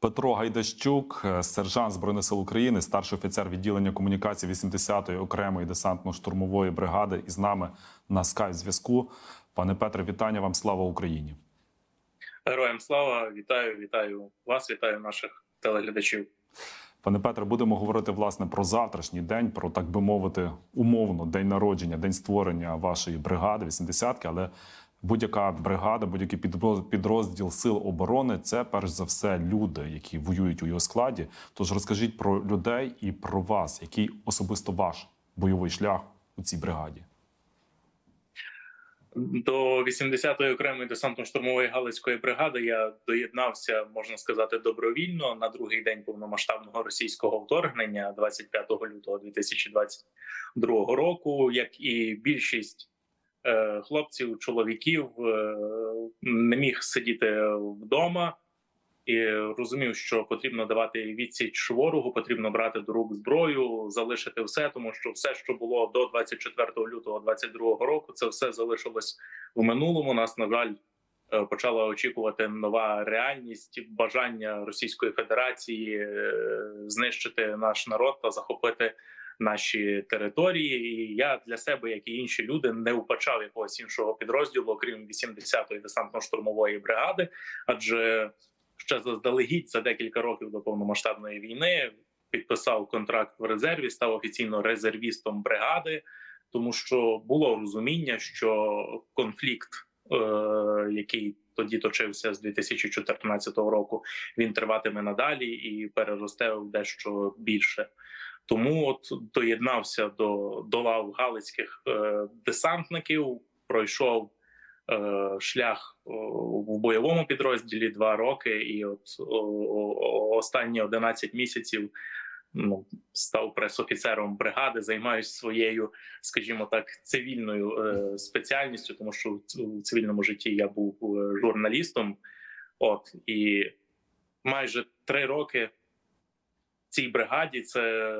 Петро Гайдащук, е, сержант збройних сил України, старший офіцер відділення комунікації 80-ї окремої десантно-штурмової бригади, із нами на скайп зв'язку. Пане Петре, вітання вам! Слава Україні! Героям слава, вітаю, вітаю вас, вітаю наших телеглядачів. Пане Петре, будемо говорити власне про завтрашній день, про так би мовити, умовно день народження, день створення вашої бригади 80-ки, але будь-яка бригада, будь-який підрозділ сил оборони це перш за все люди, які воюють у його складі. Тож розкажіть про людей і про вас, який особисто ваш бойовий шлях у цій бригаді. До 80-ї окремої десантно-штурмової галицької бригади я доєднався, можна сказати, добровільно на другий день повномасштабного російського вторгнення, 25 лютого 2022 року. Як і більшість хлопців, чоловіків, е, не міг сидіти вдома. І розумів, що потрібно давати відсіч ворогу, потрібно брати до рук зброю, залишити все, тому що все, що було до 24 лютого 2022 року, це все залишилось в минулому. Нас на жаль е, почала очікувати нова реальність, бажання Російської Федерації е, знищити наш народ та захопити наші території. І я для себе, як і інші люди, не вбачав якогось іншого підрозділу, окрім 80-ї десантно-штурмової бригади, адже ще заздалегідь за декілька років до повномасштабної війни підписав контракт в резерві, став офіційно резервістом бригади, тому що було розуміння, що конфлікт, е, який тоді точився з 2014 року, він триватиме надалі і переросте в дещо більше. Тому от доєднався до, до лав галицьких е, десантників, пройшов е, шлях в бойовому підрозділі два роки, і от о, останні 11 місяців ну, став пресофіцером бригади, займаюся своєю, скажімо так, цивільною е, спеціальністю, тому що в цивільному житті я був е, журналістом. От і майже три роки цій бригаді це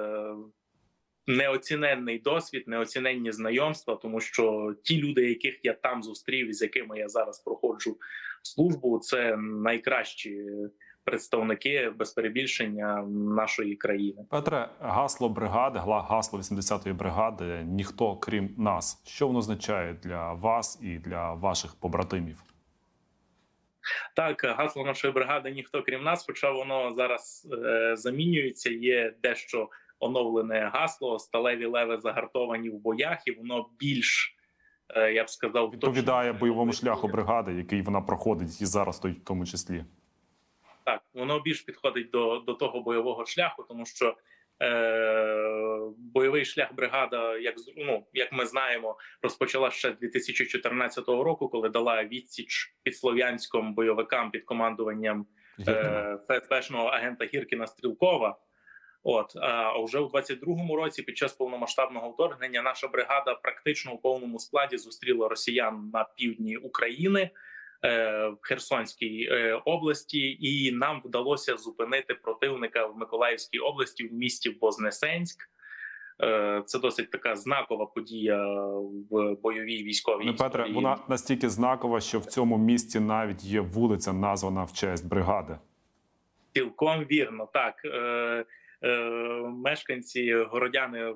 неоціненний досвід, неоціненні знайомства, тому що ті люди, яких я там зустрів, з якими я зараз проходжу службу, це найкращі представники без перебільшення нашої країни. Петре, гасло бригади, гасло 80-ї бригади ніхто крім нас. Що воно означає для вас і для ваших побратимів? Так, гасло нашої бригади ніхто крім нас, хоча воно зараз е, замінюється. Є дещо оновлене гасло, сталеві леви загартовані в боях, і воно більш е, я б сказав, Відповідає бойовому шляху бригади, який вона проходить і зараз в тому числі. Так, воно більш підходить до, до того бойового шляху, тому що бойовий шлях бригада, як ну, як ми знаємо, розпочала ще з 2014 року, коли дала відсіч під слов'янськом бойовикам під командуванням е, ФСБшного агента Гіркіна Стрілкова. От а вже у 22-му році, під час повномасштабного вторгнення, наша бригада практично у повному складі зустріла росіян на півдні України е, в Херсонській е, області, і нам вдалося зупинити противника в Миколаївській області в місті Вознесенськ. Е, Це досить така знакова подія в бойовій військовій Пане Петре, історії. вона настільки знакова, що в цьому місті навіть є вулиця, названа в честь бригади. Цілком вірно, так. Е, е, мешканці городяни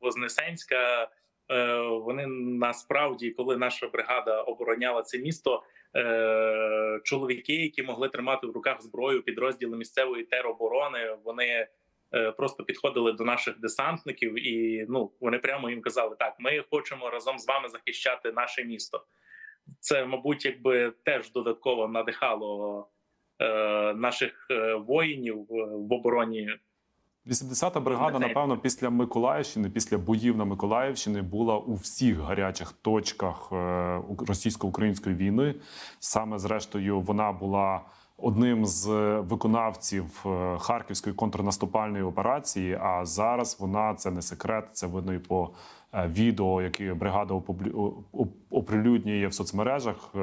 Вознесенська. Е, вони насправді, коли наша бригада обороняла це місто, е, чоловіки, які могли тримати в руках зброю, підрозділи місцевої тероборони, вони е, просто підходили до наших десантників, і ну вони прямо їм казали: так, ми хочемо разом з вами захищати наше місто. Це, мабуть, якби теж додатково надихало е, наших воїнів в обороні. 80-та бригада, напевно, після Миколаївщини, після боїв на Миколаївщині була у всіх гарячих точках е, російсько-української війни. Саме зрештою, вона була одним з виконавців е, харківської контрнаступальної операції. А зараз вона це не секрет. Це видно і по е, відео, які бригада оприлюднює в соцмережах.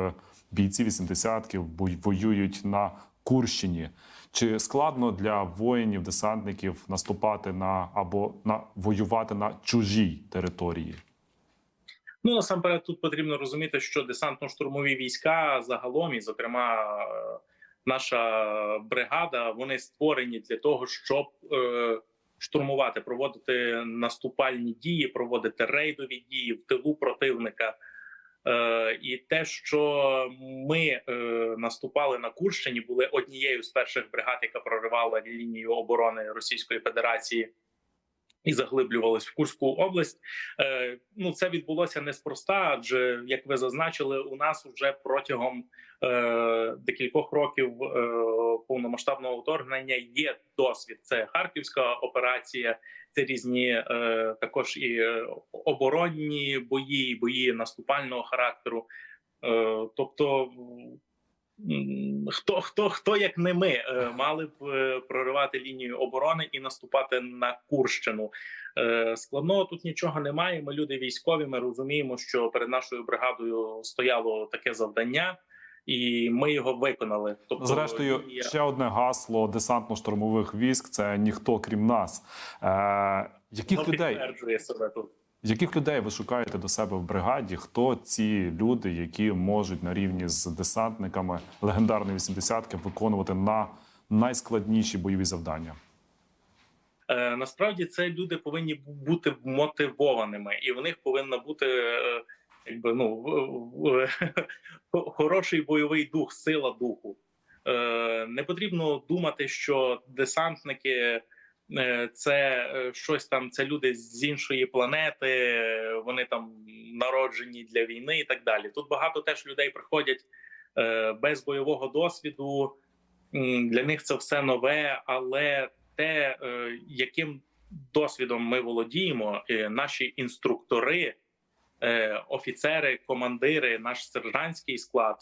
Бійці 80-ки бой- воюють на Курщині. Чи складно для воїнів, десантників наступати на або на воювати на чужій території? Ну насамперед тут потрібно розуміти, що десантно-штурмові війська загалом, і зокрема наша бригада, вони створені для того, щоб е, штурмувати, проводити наступальні дії, проводити рейдові дії в тилу противника. Е, і те, що ми е, наступали на Курщині, були однією з перших бригад, яка проривала лінію оборони Російської Федерації і заглиблювалась в Курську область. Е, ну це відбулося неспроста, адже як ви зазначили, у нас вже протягом е, декількох років е, повномасштабного вторгнення є досвід. Це харківська операція, це різні е, також і е, оборонні бої, бої наступального характеру. Е, тобто. Хто хто хто як не ми е, мали б е, проривати лінію оборони і наступати на Курщину? Е, Складного тут нічого немає. Ми люди військові. Ми розуміємо, що перед нашою бригадою стояло таке завдання, і ми його виконали. Тобто, Зрештою, лінія- ще одне гасло десантно-штурмових військ це ніхто крім нас. Е, яких Ну, людей підтверджує себе тут. Яких людей ви шукаєте до себе в бригаді? Хто ці люди, які можуть на рівні з десантниками легендарної 80-ки виконувати на найскладніші бойові завдання? Е, насправді це люди повинні бути мотивованими, і в них повинна бути е, якби ну хороший бойовий дух, сила духу. Е, не потрібно думати, що десантники це е, щось там, це люди з іншої планети, е, вони там народжені для війни і так далі. Тут багато теж людей приходять е, без бойового досвіду. Для них це все нове, але те, е, яким досвідом ми володіємо, е, наші інструктори, е, офіцери, командири, наш сержантський склад,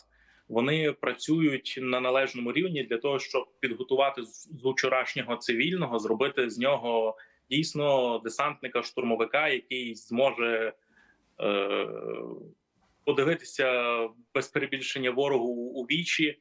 вони працюють на належному рівні для того, щоб підготувати з вчорашнього цивільного, зробити з нього дійсно десантника, штурмовика, який зможе е, подивитися без перебільшення ворогу у вічі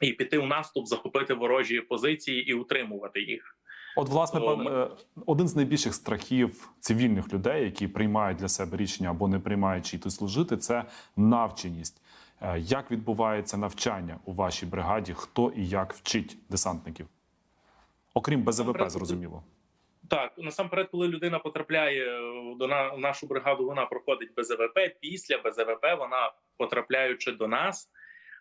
і піти в наступ, захопити ворожі позиції і утримувати їх. От, власне, пан, е, один з найбільших страхів цивільних людей, які приймають для себе рішення або не приймають чи йти служити, це навченість. Е, Як відбувається навчання у вашій бригаді? Хто і як вчить десантників? Окрім БЗВП, зрозуміло. Так, насамперед, коли людина потрапляє до на в нашу бригаду, вона проходить БЗВП. Після БЗВП вона, потрапляючи до нас,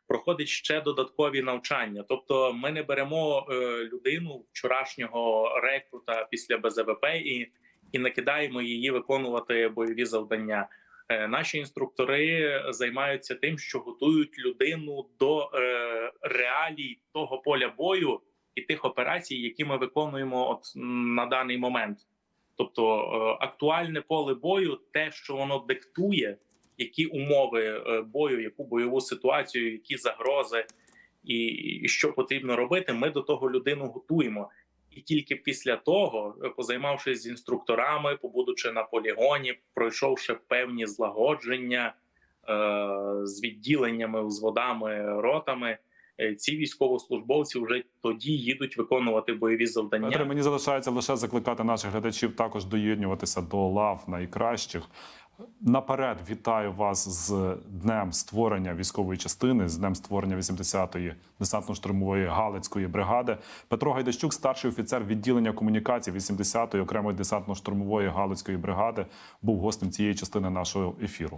проходить ще додаткові навчання. Тобто, ми не беремо е, людину вчорашнього рекрута після БЗВП і, і накидаємо її виконувати бойові завдання. Е, Наші інструктори займаються тим, що готують людину до е, реалій того поля бою і тих операцій, які ми виконуємо от на даний момент. Тобто е, актуальне поле бою, те, що воно диктує, які умови бою, яку бойову ситуацію, які загрози, і що потрібно робити, ми до того людину готуємо. І тільки після того, е, позаймавшись з інструкторами, побудучи на полігоні, пройшовши певні злагодження е, з відділеннями, взводами, ротами, е, ці військовослужбовці вже тоді їдуть виконувати бойові завдання. Мені залишається лише закликати наших глядачів також доєднюватися до лав найкращих. Наперед вітаю вас з днем створення військової частини, з днем створення 80-ї десантно-штурмової Галицької бригади. Петро Гайдащук, старший офіцер відділення комунікацій 80-ї окремої десантно-штурмової Галицької бригади, був гостем цієї частини нашого ефіру.